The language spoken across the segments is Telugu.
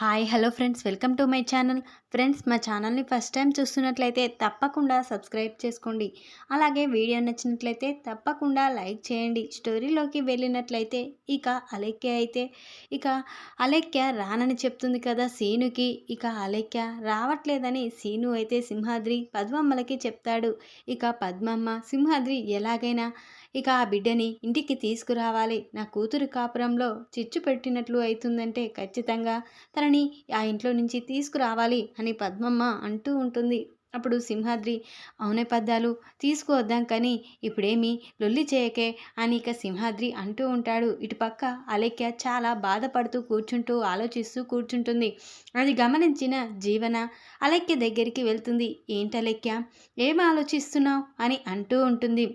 Hi hello friends. Welcome to my channel. Friends మా ఛానల్ని ఫస్ట్ టైం చూస్తున్నట్లయితే తప్పకుండా సబ్స్క్రైబ్ చేసుకోండి. అలాగే వీడియో నచ్చినట్లయితే తప్పకుండా లైక్ చేయండి. స్టోరీలోకి వెళ్ళినట్లయితే ఇక అలెక్య అయితే ఇక అలెక్య రానని చెప్తుంది కదా సీనుకి. ఇక అలెక్య రావట్లేదని సీను అయితే సింహాద్రి పద్మమ్మలకి చెప్తాడు. ఇక పద్మమ్మ సింహాద్రి ఎలాగైనా ఇక ఆ బిడ్డని ఇంటికి తీసుకురావాలి. నా కూతురు కాపురంలో చిచ్చు పెట్టినట్లు అవుతుందంటే ఖచ్చితంగా తనని ఆ ఇంట్లో నుంచి తీసుకురావాలి అని పద్మమ్మ అంటూ ఉంటుంది. అప్పుడు సింహాద్రి అవునే పద్దాలు తీసుకువద్దాం కానీ ఇప్పుడేమి లొల్లి చేయకే అని ఇక సింహాద్రి అంటూ ఉంటాడు. ఇటుపక్క అలెక్య చాలా బాధపడుతూ కూర్చుంటూ ఆలోచిస్తూ కూర్చుంటుంది. అది గమనించిన జీవన అలెక్య దగ్గరికి వెళ్తుంది. ఏంటలెక్య ఏం ఆలోచిస్తున్నావు? అని అంటూ ఉంటుంది.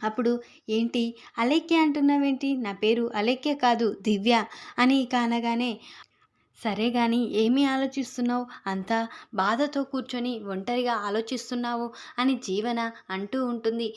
అప్పుడు ఏంటి? అలేఖ్య అంటున్నావేంటి? నా పేరు అలేఖ్య కాదు దివ్య అని ఇక అనగానే సరే కానీ ఏమీ ఆలోచిస్తున్నావు? అంతా బాధతో కూర్చొని ఒంటరిగా ఆలోచిస్తున్నావు అని జీవన అంటూ ఉంటుంది.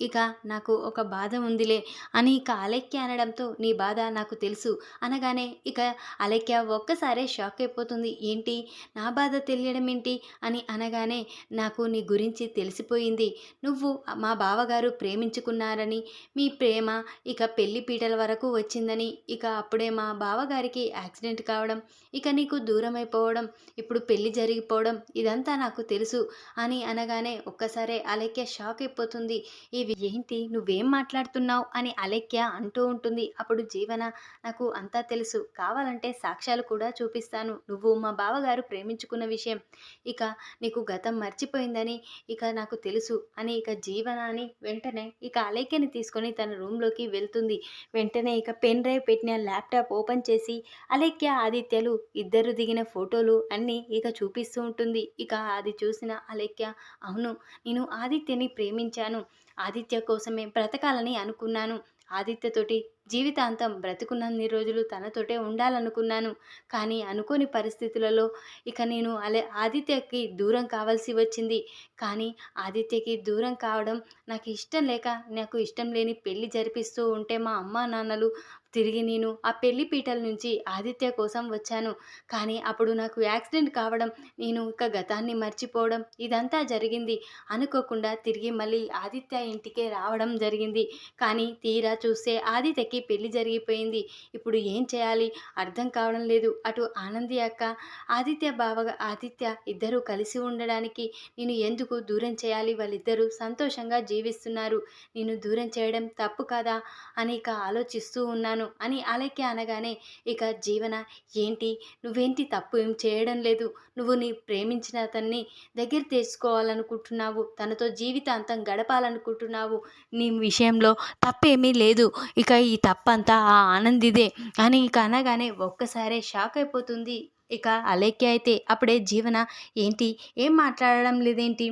ఇక నాకు ఒక బాధ ఉందిలే అని ఇక అలెక్య అనడంతో నీ బాధ నాకు తెలుసు. అనగానే ఇక అలెక్య ఒక్కసారే షాక్ అయిపోతుంది. ఏంటి? నా బాధ తెలియడం ఏంటి? అని అనగానే నాకు నీ గురించి తెలిసిపోయింది. నువ్వు మా బావగారు ప్రేమించుకున్నారని మీ ప్రేమ ఇక పెళ్ళి పీటల వరకు వచ్చిందని ఇక అప్పుడే మా బావగారికి యాక్సిడెంట్ కావడం ఇక నీకు దూరం అయిపోవడం ఇప్పుడు పెళ్ళి జరిగిపోవడం ఇదంతా నాకు తెలుసు అని అనగానే ఒక్కసారే అలెక్య షాక్ అయిపోతుంది. ఇవి ఏంటి నువ్వేం మాట్లాడుతున్నావు అని అలెక్య అంటూ ఉంటుంది. అప్పుడు జీవన నాకు అంతా తెలుసు. కావాలంటే సాక్ష్యాలు కూడా చూపిస్తాను. నువ్వు మా బావగారు ప్రేమించుకున్న విషయం. ఇక నీకు గతం మర్చిపోయిందని ఇక నాకు తెలుసు అని ఇక జీవన అని వెంటనే ఇక అలైక్యని తీసుకొని తన రూమ్లోకి వెళ్తుంది. వెంటనే ఇక పెన్ డ్రైవ్ పెట్టిన ల్యాప్టాప్ ఓపెన్ చేసి అలైక్య ఆదిత్యలు ఇద్దరు దిగిన ఫోటోలు అన్నీ ఇక చూపిస్తూ ఉంటుంది. ఇక అది చూసిన అలేఖ్య అవును నేను ఆదిత్యని ప్రేమించాను. ఆదిత్య కోసమే బ్రతకాలని అనుకున్నాను. ఆదిత్యతోటి జీవితాంతం బ్రతుకున్నన్ని రోజులు తనతోటే ఉండాలనుకున్నాను. కానీ అనుకోని పరిస్థితులలో ఇక నేను అలే ఆదిత్యకి దూరం కావాల్సి వచ్చింది. కానీ ఆదిత్యకి దూరం కావడం నాకు ఇష్టం లేక నాకు ఇష్టం లేని పెళ్ళి జరిపిస్తూ ఉంటే మా అమ్మా నాన్నలు తిరిగి నేను ఆ పెళ్ళి పీటల నుంచి ఆదిత్య కోసం వచ్చాను. కానీ అప్పుడు నాకు యాక్సిడెంట్ కావడం నేను ఇక గతాన్ని మర్చిపోవడం ఇదంతా జరిగింది. అనుకోకుండా తిరిగి మళ్ళీ ఆదిత్య ఇంటికే రావడం జరిగింది. కానీ తీరా చూస్తే ఆదిత్యకి పెళ్ళి జరిగిపోయింది. ఇప్పుడు ఏం చేయాలి? అర్థం కావడం లేదు. అటు ఆనంది అక్క ఆదిత్య బావ ఆదిత్య ఇద్దరూ కలిసి ఉండడానికి నేను ఎందుకు దూరం చేయాలి? వాళ్ళిద్దరూ సంతోషంగా జీవిస్తున్నారు. నేను దూరం చేయడం తప్పు కదా? అని ఇక ఆలోచిస్తూ ఉన్నాను. అని అలక్య అనగానే ఇక జీవన? ఏంటి? నువ్వేంటి తప్పు ఏం చేయడం లేదు? నువ్వు నీ ప్రేమించిన అతన్ని దగ్గర తెచ్చుకోవాలనుకుంటున్నావు తనతో జీవితాంతం గడపాలనుకుంటున్నావు. నీ విషయంలో తప్పేమీ లేదు. ఇక ఈ తప్పంతా ఆ ఆనందిదే అని ఇక అనగానే ఒక్కసారే షాక్ అయిపోతుంది. ఇక అలేఖ్య అయితే అప్పుడే జీవన? ఏంటి? ఏం మాట్లాడడం లేదేంటి?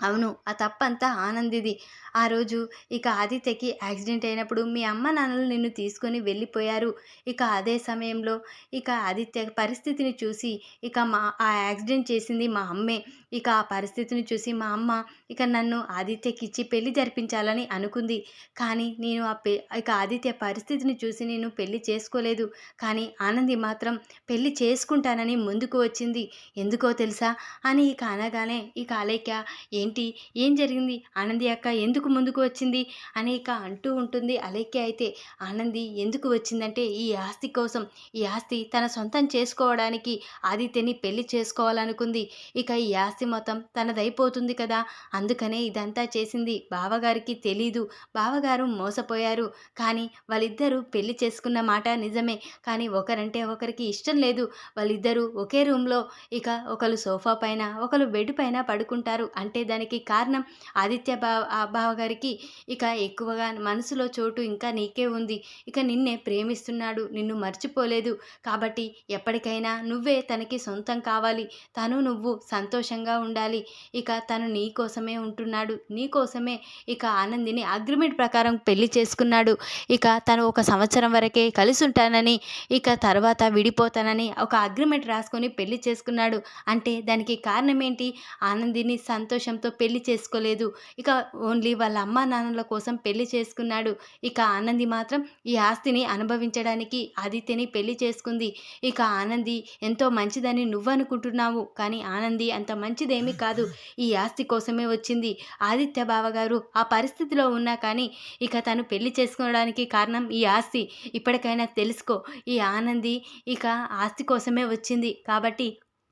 అవును ఆ తప్పంతా ఆనందిది. ఆ రోజు ఇక ఆదిత్యకి యాక్సిడెంట్ అయినప్పుడు మీ అమ్మ నాన్నలు నిన్ను తీసుకొని వెళ్ళిపోయారు. ఇక అదే సమయంలో ఇక ఆదిత్య పరిస్థితిని చూసి ఇక మా ఆ యాక్సిడెంట్ చేసింది మా అమ్మే. ఇక ఆ పరిస్థితిని చూసి మా అమ్మ ఇక నన్ను ఆదిత్యకి ఇచ్చి పెళ్ళి జరిపించాలని అనుకుంది. కానీ నేను ఆ పె ఇక ఆదిత్య పరిస్థితిని చూసి నేను పెళ్ళి చేసుకోలేదు. కానీ ఆనంది మాత్రం పెళ్ళి చేసుకుంటానని ముందుకు వచ్చింది. ఎందుకో తెలుసా? అని ఇక అనగానే ఇక అలేఖ్య ఏంటి? ఏం జరిగింది? ఆనంది అక్క ఎందుకు ముందుకు వచ్చింది? అని ఇక అంటూ ఉంటుంది అలేఖ్య అయితే. ఆనంది ఎందుకు వచ్చిందంటే ఈ ఆస్తి కోసం ఈ ఆస్తి తన సొంతం చేసుకోవడానికి ఆదిత్యని పెళ్ళి చేసుకోవాలనుకుంది. ఇక ఈ ఆస్తి మొత్తం తనదైపోతుంది కదా. అందుకనే ఇదంతా చేసింది. బావగారికి తెలీదు. బావగారు మోసపోయారు. కానీ వాళ్ళిద్దరూ పెళ్ళి చేసుకున్న మాట నిజమే. కానీ ఒకరంటే ఒకరికి ఇష్టం లేదు. వాళ్ళిద్దరూ ఒకే రూమ్లో. ఇక ఒకరు సోఫా పైన ఒకరు బెడ్ పైన పడుకుంటారు. అంటే దానికి కారణం ఆదిత్య బావ బావగారికి ఇక ఎక్కువగా మనసులో చోటు ఇంకా నీకే ఉంది. ఇక నిన్నే ప్రేమిస్తున్నాడు. నిన్ను మర్చిపోలేదు. కాబట్టి ఎప్పటికైనా నువ్వే తనకి సొంతం కావాలి. తను నువ్వు సంతోషంగా ఉండాలి. ఇక తను నీ కోసమే ఉంటున్నాడు. నీ కోసమే ఇక ఆనందిని అగ్రిమెంట్ ప్రకారం పెళ్ళి చేసుకున్నాడు. ఇక తను ఒక సంవత్సరం వరకే కలిసి ఉంటానని ఇక తర్వాత విడిపోతానని ఒక అగ్రిమెంట్ రాసుకొని పెళ్ళి చేసుకున్నాడు. అంటే దానికి కారణం ఏంటి? ఆనందిని సంతోషంతో పెళ్ళి చేసుకోలేదు. ఇక ఓన్లీ వాళ్ళ అమ్మ నాన్నల కోసం పెళ్ళి చేసుకున్నాడు. ఇక ఆనంది మాత్రం ఈ ఆస్తిని అనుభవించడానికి ఆదిత్యని పెళ్ళి చేసుకుంది. ఇక ఆనంది ఎంతో మంచిదని నువ్వు అనుకుంటున్నావు కానీ ఆనంది అంత మంచి మంచిదేమీ కాదు. ఈ ఆస్తి కోసమే వచ్చింది. ఆదిత్య బావగారు ఆ పరిస్థితిలో ఉన్నా కానీ ఇక తను పెళ్ళి చేసుకోవడానికి కారణం ఈ ఆస్తి. ఇప్పటికైనా తెలుసుకో. ఈ ఆనంది ఇక ఆస్తి కోసమే వచ్చింది. కాబట్టి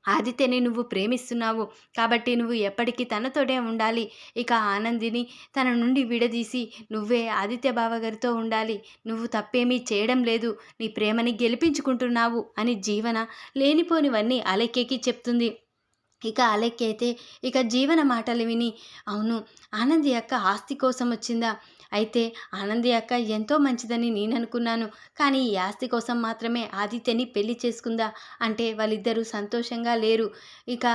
ఆదిత్యని నువ్వు ప్రేమిస్తున్నావు. కాబట్టి నువ్వు ఎప్పటికీ తనతోనే ఉండాలి. ఇక ఆనందిని తన నుండి విడదీసి నువ్వే ఆదిత్య బావగారితో ఉండాలి. నువ్వు తప్పేమీ చేయడం లేదు. నీ ప్రేమని గెలిపించుకుంటున్నావు అని జీవన లేనిపోనివన్నీ అలెక్కేకి చెప్తుంది. ఇక అలెక్కైతే అయితే ఇక జీవన మాటలు విని అవును ఆనంది అక్క ఆస్తి కోసం వచ్చిందా? అయితే ఆనంది అక్క ఎంతో మంచిదని నేను అనుకున్నాను కానీ ఈ ఆస్తి కోసం మాత్రమే ఆదిత్యని పెళ్ళి చేసుకుందా? అంటే వాళ్ళిద్దరూ సంతోషంగా లేరు. ఇక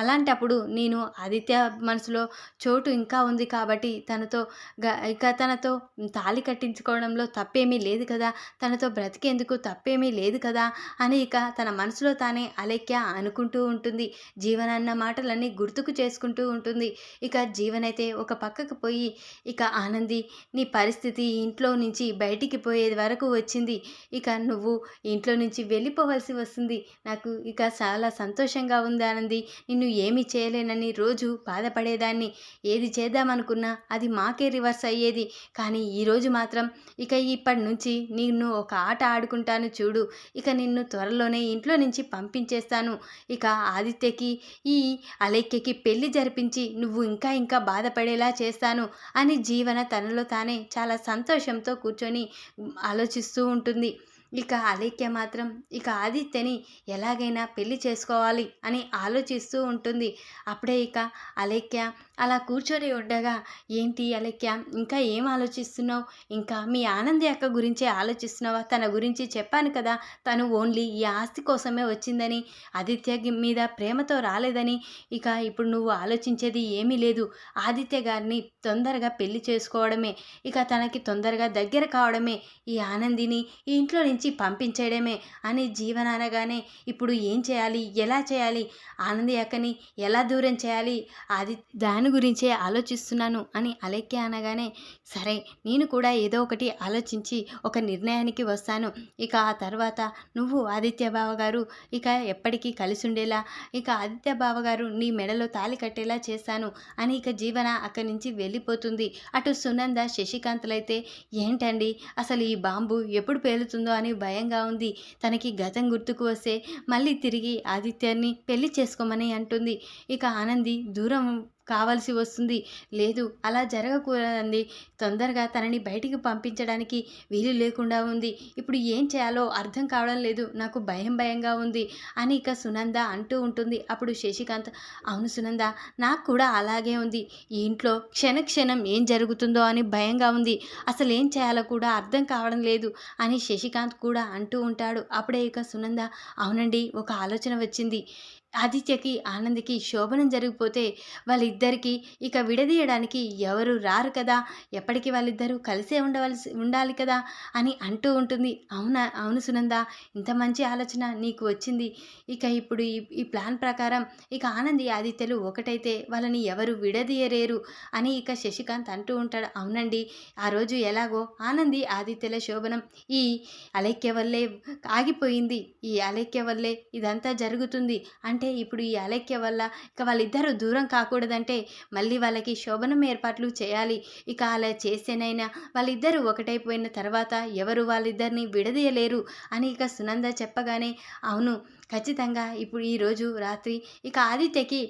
అలాంటప్పుడు నేను ఆదిత్య మనసులో చోటు ఇంకా ఉంది కాబట్టి తనతో గ ఇక తనతో తాళి కట్టించుకోవడంలో తప్పేమీ లేదు కదా? తనతో బ్రతికేందుకు తప్పేమీ లేదు కదా? అని ఇక తన మనసులో తానే అలెక్య అనుకుంటూ ఉంటుంది. జీవన అన్న మాటలన్నీ గుర్తుకు చేసుకుంటూ ఉంటుంది. ఇక జీవనైతే ఒక పక్కకు పోయి ఇక ఆనంది నీ పరిస్థితి ఇంట్లో నుంచి బయటికి పోయేది వరకు వచ్చింది. ఇక నువ్వు ఇంట్లో నుంచి వెళ్ళిపోవలసి వస్తుంది. నాకు ఇక చాలా సంతోషంగా ఉంది ఆనంది. నిన్ను ఏమీ చేయలేనని రోజు బాధపడేదాన్ని. ఏది చేద్దామనుకున్నా అది మాకే రివర్స్ అయ్యేది. కానీ ఈరోజు మాత్రం ఇక ఇప్పటి నుంచి నిన్ను ఒక ఆట ఆడుకుంటాను చూడు. ఇక నిన్ను త్వరలోనే ఇంట్లో నుంచి పంపించేస్తాను. ఇక ఆదిత్యకి ఈ అలైక్యకి పెళ్ళి జరిపించి నువ్వు ఇంకా ఇంకా బాధపడేలా చేస్తాను అని జీవన తనలో తానే చాలా సంతోషంతో కూర్చొని ఆలోచిస్తూ ఉంటుంది. ఇక అలైక్య మాత్రం ఇక ఆదిత్యని ఎలాగైనా పెళ్ళి చేసుకోవాలి అని ఆలోచిస్తూ ఉంటుంది. అప్పుడే ఇక అలైక్య అలా కూర్చొని ఉండగా ఏంటి అలేఖ్య ఇంకా ఏం ఆలోచిస్తున్నావు? ఇంకా మీ ఆనంది అక్క గురించే ఆలోచిస్తున్నావా? తన గురించి చెప్పాను కదా తను ఓన్లీ ఈ ఆస్తి కోసమే వచ్చిందని ఆదిత్య మీద ప్రేమతో రాలేదని ఇక ఇప్పుడు నువ్వు ఆలోచించేది ఏమీ లేదు. ఆదిత్య గారిని తొందరగా పెళ్ళి చేసుకోవడమే ఇక తనకి తొందరగా దగ్గర కావడమే ఈ ఆనందిని ఈ ఇంట్లో నుంచి పంపించేయడమే అని జీవన అనగానే ఇప్పుడు ఏం చేయాలి? ఎలా చేయాలి? ఆనంది అక్కని ఎలా దూరం చేయాలి? అది దాని గురించే ఆలోచిస్తున్నాను అని అలెక్య అనగానే సరే నేను కూడా ఏదో ఒకటి ఆలోచించి ఒక నిర్ణయానికి వస్తాను. ఇక ఆ తర్వాత నువ్వు ఆదిత్య బావ గారు ఇక ఎప్పటికీ కలిసి ఉండేలా ఇక ఆదిత్య బావ గారు నీ మెడలో తాలి కట్టేలా చేస్తాను అని ఇక జీవన అక్కడి నుంచి వెళ్ళిపోతుంది. అటు సునంద శశికాంత్లైతే ఏంటండి? అసలు ఈ బాంబు ఎప్పుడు పేలుతుందో అని భయంగా ఉంది. తనకి గతం గుర్తుకు వస్తే మళ్ళీ తిరిగి ఆదిత్యాన్ని పెళ్ళి చేసుకోమని అంటుంది. ఇక ఆనంది దూరం కావాల్సి వస్తుంది. లేదు అలా జరగకూడదండి. తొందరగా తనని బయటికి పంపించడానికి వీలు లేకుండా ఉంది. ఇప్పుడు ఏం చేయాలో అర్థం కావడం లేదు. నాకు భయం భయంగా ఉంది అని ఇక సునంద అంటూ ఉంటుంది. అప్పుడు శశికాంత్ అవును సునంద నాకు కూడా అలాగే ఉంది. ఈ ఇంట్లో క్షణక్షణం ఏం జరుగుతుందో అని భయంగా ఉంది. అసలు ఏం చేయాలో కూడా అర్థం కావడం లేదు అని శశికాంత్ కూడా అంటూ ఉంటాడు. అప్పుడే ఇక సునంద అవునండి ఒక ఆలోచన వచ్చింది. ఆదిత్యకి ఆనంద్కి శోభనం జరిగిపోతే వాళ్ళిద్దరికీ ఇక విడదీయడానికి ఎవరు రారు కదా? ఎప్పటికీ వాళ్ళిద్దరూ కలిసే ఉండవలసి ఉండాలి కదా? అని అంటూ ఉంటుంది. అవునా? అవును సునంద ఇంత మంచి ఆలోచన నీకు వచ్చింది. ఇక ఇప్పుడు ఈ ఈ ప్లాన్ ప్రకారం ఇక ఆనంది ఆదిత్యలు ఒకటైతే వాళ్ళని ఎవరు విడదీయలేరు అని ఇక శశికాంత్ అంటూ ఉంటాడు. అవునండి. ఆ రోజు ఎలాగో ఆనంది ఆదిత్యల శోభనం ఈ అలైక్య వల్లే ఆగిపోయింది. ఈ అలైక్య వల్లే ఇదంతా జరుగుతుంది అంటే అంటే ఇప్పుడు ఈ అలైక్య వల్ల ఇక వాళ్ళిద్దరూ దూరం కాకూడదంటే మళ్ళీ వాళ్ళకి శోభనం ఏర్పాట్లు చేయాలి. ఇక అలా చేసేనైనా వాళ్ళిద్దరూ ఒకటైపోయిన తర్వాత ఎవరు వాళ్ళిద్దరిని విడదీయలేరు అని ఇక సునంద చెప్పగానే అవును ఖచ్చితంగా. ఇప్పుడు ఈరోజు రాత్రి ఇక ఆదిత్యకి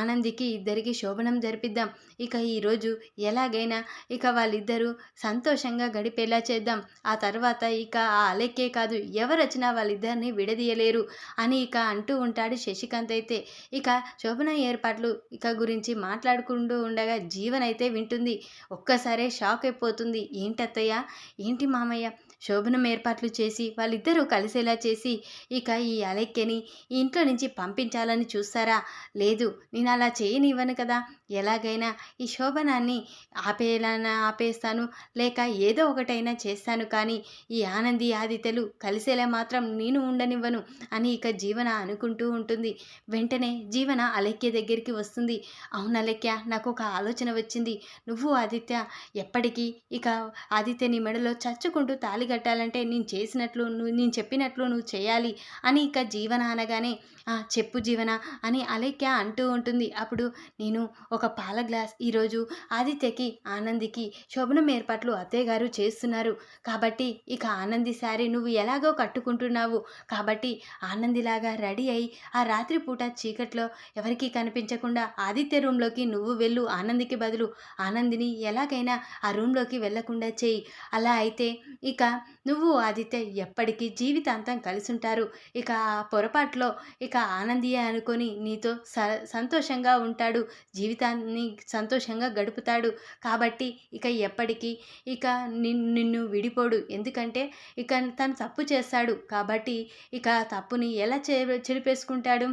ఆనందికి ఇద్దరికి శోభనం జరిపిద్దాం. ఇక ఈరోజు ఎలాగైనా ఇక వాళ్ళిద్దరూ సంతోషంగా గడిపేలా చేద్దాం. ఆ తర్వాత ఇక ఆ అలెక్కే కాదు ఎవరు వచ్చినా వాళ్ళిద్దరిని విడదీయలేరు అని ఇక అంటూ ఉంటాడు శశికాంత్ అయితే. ఇక శోభన ఏర్పాట్లు ఇక గురించి మాట్లాడుకుంటూ ఉండగా జీవన్ అయితే వింటుంది. ఒక్కసారే షాక్ అయిపోతుంది. ఏంటత్తయ్య? ఏంటి మామయ్య? శోభనం ఏర్పాట్లు చేసి వాళ్ళిద్దరూ కలిసేలా చేసి ఇక ఈ అలెక్కెని ఈ ఇంట్లో నుంచి పంపించాలని చూస్తారా? లేదు నేను అలా చేయనివ్వను కదా. ఎలాగైనా ఈ శోభనాన్ని ఆపేలా ఆపేస్తాను లేక ఏదో ఒకటైనా చేస్తాను కానీ ఈ ఆనంది ఆదిత్యలు కలిసేలా మాత్రం నేను ఉండనివ్వను అని ఇక జీవన అనుకుంటూ ఉంటుంది. వెంటనే జీవన అలెక్య దగ్గరికి వస్తుంది. అవును అలెక్య నాకు ఒక ఆలోచన వచ్చింది. నువ్వు ఆదిత్య ఎప్పటికీ ఇక ఆదిత్యని మెడలో చచ్చుకుంటూ తాళి కట్టాలంటే నేను చేసినట్లు నువ్వు నేను చెప్పినట్లు నువ్వు చేయాలి అని ఇక జీవన అనగానే "ఆ, చెప్పు జీవన అని అలేఖ్య అంటూ ఉంటుంది. అప్పుడు నేను ఒక పాల గ్లాస్ ఈరోజు ఆదిత్యకి ఆనందికి శోభనం ఏర్పాట్లు అత్తయ్య గారు చేస్తున్నారు. కాబట్టి ఇక ఆనంది శారీ నువ్వు ఎలాగో కట్టుకుంటున్నావు. కాబట్టి ఆనందిలాగా రెడీ అయి ఆ రాత్రిపూట చీకట్లో ఎవరికీ కనిపించకుండా ఆదిత్య రూమ్లోకి నువ్వు వెళ్ళు ఆనందికి బదులు. ఆనందిని ఎలాగైనా ఆ రూమ్లోకి వెళ్ళకుండా చేయి. అలా అయితే ఇక నువ్వు ఆదిత్య ఎప్పటికీ జీవితాంతం కలిసి ఉంటారు ఇక ఆ పొరపాట్లో ఇక ఆనందియే అనుకొని నీతో స సంతోషంగా ఉంటాడు. జీవితాన్ని సంతోషంగా గడుపుతాడు. కాబట్టి ఇక ఎప్పటికీ ఇక నిన్- నిన్ను విడిపోడు. ఎందుకంటే ఇక తను తప్పు చేస్తాడు. కాబట్టి ఇక తప్పుని ఎలా చె చెరిపేసుకుంటాడు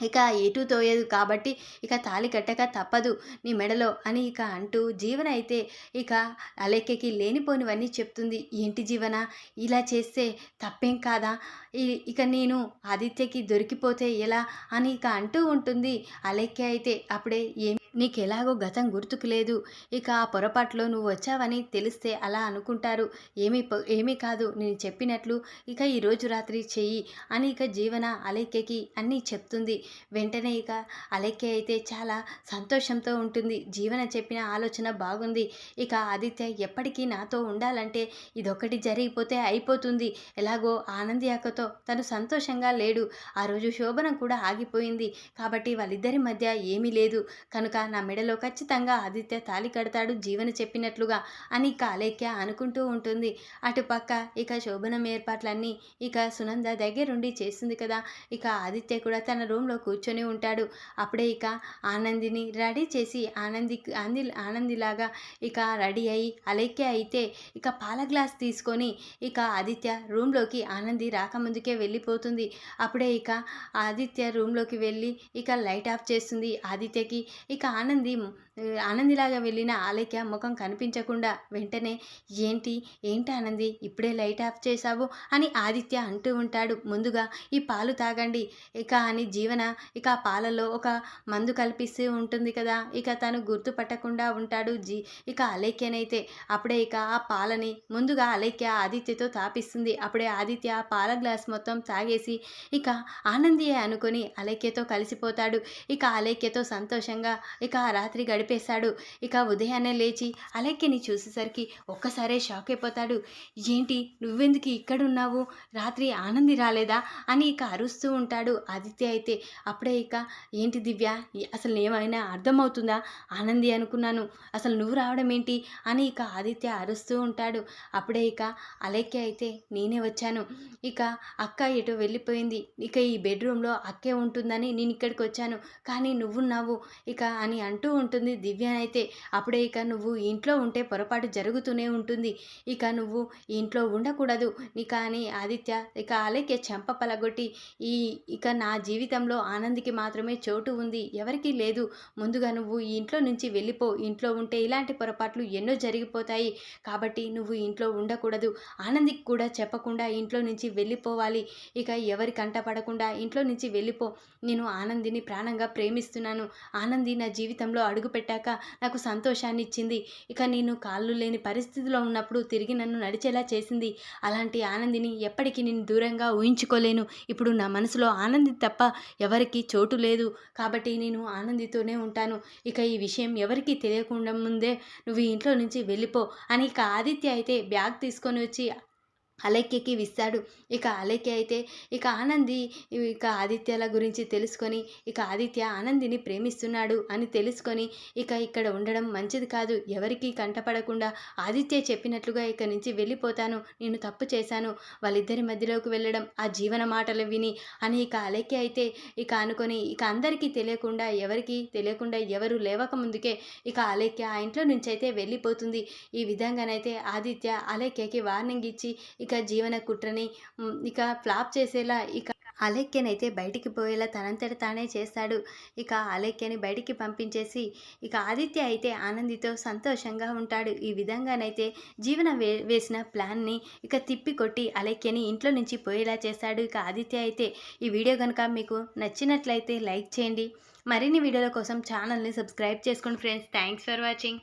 ఇక ఎటు తోయదు కాబట్టి ఇక తాళి కట్టక తప్పదు నీ మెడలో అని ఇక అంటూ జీవన అయితే ఇక అలెక్కకి లేనిపోనివన్నీ చెప్తుంది. ఏంటి జీవన? ఇలా చేస్తే తప్పేం కాదా? ఇక నేను ఆదిత్యకి దొరికిపోతే ఎలా? అని ఇక అంటూ ఉంటుంది. అలెక్క అయితే అప్పుడే ఏం నీకు ఎలాగో గతం గుర్తుకు లేదు. ఇక ఆ పొరపాట్లో నువ్వు వచ్చావని తెలిస్తే అలా అనుకుంటారు. ఏమీ ఏమీ కాదు. నేను చెప్పినట్లు ఇక ఈరోజు రాత్రి చెయ్యి అని ఇక జీవన అలెక్యకి అన్నీ చెప్తుంది. వెంటనే ఇక అలెక్య అయితే చాలా సంతోషంతో ఉంటుంది. జీవన చెప్పిన ఆలోచన బాగుంది. ఇక ఆదిత్య ఎప్పటికీ నాతో ఉండాలంటే ఇదొకటి జరిగిపోతే అయిపోతుంది. ఎలాగో ఆనంది అక్కతో తను సంతోషంగా లేడు. ఆ రోజు శోభనం కూడా ఆగిపోయింది. కాబట్టి వాళ్ళిద్దరి మధ్య ఏమీ లేదు. కనుక నా మెడలో ఖచ్చితంగా ఆదిత్య తాలి కడతాడు జీవన చెప్పినట్లుగా అని ఇక అనుకుంటూ ఉంటుంది. అటుపక్క ఇక శోభనం ఏర్పాట్లన్నీ ఇక సునంద దగ్గరుండి చేస్తుంది కదా. ఇక ఆదిత్య కూడా తన రూమ్లో కూర్చొని ఉంటాడు. అప్పుడే ఇక ఆనందిని రెడీ చేసి ఆనంది ఆంది ఆనందిలాగా ఇక రెడీ అయ్యి అలైక్య అయితే ఇక పాల గ్లాస్ తీసుకొని ఇక ఆదిత్య రూమ్లోకి ఆనంది రాకముందుకే వెళ్ళిపోతుంది. అప్పుడే ఇక ఆదిత్య రూమ్లోకి వెళ్ళి ఇక లైట్ ఆఫ్ చేస్తుంది. ఆదిత్యకి ఇక ఆనంది ఆ, ఆనందిలాగా వెళ్ళిన ఆలేఖ్య ముఖం కనిపించకుండా వెంటనే ఏంటి? ఏంటి ఆనంది? ఇప్పుడే లైట్ ఆఫ్ చేశావు? అని ఆదిత్య అంటూ ఉంటాడు. ముందుగా ఈ పాలు తాగండి. ఇక అని జీవన ఇక ఆ పాలలో ఒక మందు కల్పిస్తూ ఉంటుంది కదా. ఇక తను గుర్తుపట్టకుండా ఉంటాడు జీ ఇక అలైక్యనైతే అప్పుడే ఇక ఆ పాలని ముందుగా అలైక్య ఆదిత్యతో తాపిస్తుంది. అప్పుడే ఆదిత్య ఆ పాల గ్లాస్ మొత్తం తాగేసి ఇక ఆనందియే అనుకొని అలైక్యతో కలిసిపోతాడు. ఇక అలైక్యతో సంతోషంగా ఇక ఆ రాత్రి గడిపేశాడు. ఇక ఉదయాన్నే లేచి అలెక్కిని చూసేసరికి ఒక్కసారే షాక్ అయిపోతాడు. ఏంటి నువ్వెందుకు ఇక్కడున్నావు? రాత్రి ఆనంది రాలేదా? అని ఇక అరుస్తూ ఉంటాడు ఆదిత్య అయితే. అప్పుడే ఇక ఏంటి దివ్య? అసలు ఏమైనా అర్థమవుతుందా? ఆనంది అనుకున్నాను. అసలు నువ్వు రావడం ఏంటి? అని ఇక ఆదిత్య అరుస్తూ ఉంటాడు. అప్పుడే ఇక అలెక్కి అయితే నేనే వచ్చాను. ఇక అక్క ఎటో వెళ్ళిపోయింది. ఇక ఈ బెడ్రూమ్లో అక్కే ఉంటుందని నేను ఇక్కడికి వచ్చాను. కానీ నువ్వున్నావు. ఇక అని అంటూ ఉంటుంది దివ్య అయితే అప్పుడే ఇక నువ్వు ఇంట్లో ఉంటే పొరపాటు జరుగుతూనే ఉంటుంది. ఇక నువ్వు ఇంట్లో ఉండకూడదు. ఇక అని ఆదిత్య ఇక అలేఖ్య చెంప పలగొట్టి ఈ ఇక నా జీవితంలో ఆనందికి మాత్రమే చోటు ఉంది. ఎవరికీ లేదు. ముందుగా నువ్వు ఈ ఇంట్లో నుంచి వెళ్ళిపో. ఇంట్లో ఉంటే ఇలాంటి పొరపాట్లు ఎన్నో జరిగిపోతాయి. కాబట్టి నువ్వు ఇంట్లో ఉండకూడదు. ఆనందికి కూడా చెప్పకుండా ఇంట్లో నుంచి వెళ్ళిపోవాలి. ఇక ఎవరి కంట పడకుండా ఇంట్లో నుంచి వెళ్ళిపో. నేను ఆనందిని ప్రాణంగా ప్రేమిస్తున్నాను. ఆనంది నా జీవితంలో పెట్టాక నాకు సంతోషాన్ని ఇచ్చింది ఇక నేను కాళ్ళు లేని పరిస్థితిలో ఉన్నప్పుడు తిరిగి నన్ను నడిచేలా చేసింది. అలాంటి ఆనందిని ఎప్పటికీ నేను దూరంగా ఊహించుకోలేను. ఇప్పుడు నా మనసులో ఆనంది తప్ప ఎవరికి చోటు లేదు. కాబట్టి నేను ఆనందితోనే ఉంటాను. ఇక ఈ విషయం ఎవరికీ తెలియకుండా ముందే నువ్వు ఇంట్లో నుంచి వెళ్ళిపో. అని ఇక ఆదిత్య అయితే బ్యాగ్ తీసుకొని వచ్చి అలైక్యకి ఇస్తాడు ఇక అలైక్య అయితే ఇక ఆనంది ఇక ఆదిత్యల గురించి తెలుసుకొని ఇక ఆదిత్య ఆనందిని ప్రేమిస్తున్నాడు అని తెలుసుకొని ఇక ఇక్కడ ఉండడం మంచిది కాదు. ఎవరికి కంటపడకుండా ఆదిత్య చెప్పినట్లుగా ఇక నుంచి వెళ్ళిపోతాను. నేను తప్పు చేశాను. వాళ్ళిద్దరి మధ్యలోకి వెళ్ళడం ఆ జీవన మాటలు విని అని ఇక అలైక్య అయితే ఇక అనుకొని ఇక అందరికీ తెలియకుండా ఎవరికి తెలియకుండా ఎవరు లేవక ముందుకే ఇక అలైక్య ఆ ఇంట్లో నుంచి అయితే వెళ్ళిపోతుంది. ఈ విధంగానైతే ఆదిత్య అలైక్యకి వార్నింగ్ ఇచ్చి ఇక ఇక జీవన కుట్రని ఇక ఫ్లాప్ చేసేలా ఇక అలేఖ్యనైతే బయటికి పోయేలా తనంతట తానే చేస్తాడు. ఇక అలేఖ్యని బయటికి పంపించేసి ఇక ఆదిత్య అయితే ఆనందితో సంతోషంగా ఉంటాడు. ఈ విధంగానైతే జీవన వే వేసిన ప్లాన్ని ఇక తిప్పి కొట్టి ఇంట్లో నుంచి పోయేలా చేస్తాడు. ఇక ఆదిత్య అయితే ఈ వీడియో కనుక మీకు నచ్చినట్లయితే లైక్ చేయండి. మరిన్ని వీడియోల కోసం ఛానల్ని సబ్స్క్రైబ్ చేసుకోండి ఫ్రెండ్స్. Thanks for watching.